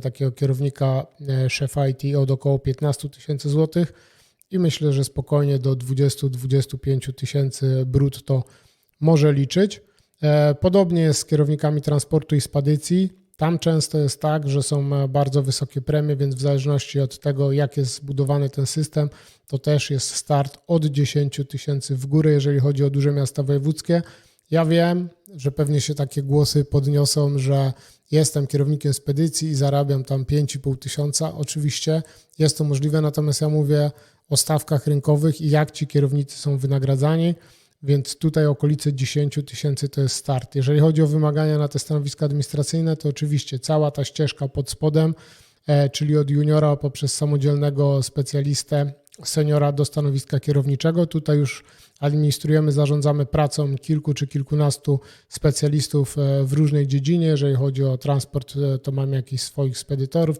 takiego kierownika e, szefa IT od około 15 tysięcy złotych i myślę, że spokojnie do 20-25 tysięcy brutto może liczyć. E, Podobnie jest z kierownikami transportu i spadycji. Tam często jest tak, że są e, bardzo wysokie premie, więc w zależności od tego, jak jest zbudowany ten system, to też jest start od 10 tysięcy w górę, jeżeli chodzi o duże miasta wojewódzkie. Ja wiem, że pewnie się takie głosy podniosą, że jestem kierownikiem spedycji i zarabiam tam 5,5 tysiąca. Oczywiście jest to możliwe, natomiast ja mówię o stawkach rynkowych i jak ci kierownicy są wynagradzani, więc tutaj okolice 10 tysięcy to jest start. Jeżeli chodzi o wymagania na te stanowiska administracyjne, to oczywiście cała ta ścieżka pod spodem, e, czyli od juniora poprzez samodzielnego specjalistę, seniora do stanowiska kierowniczego. Tutaj już administrujemy, zarządzamy pracą kilku czy kilkunastu specjalistów e, w różnej dziedzinie. Jeżeli chodzi o transport, e, to mamy jakichś swoich spedytorów,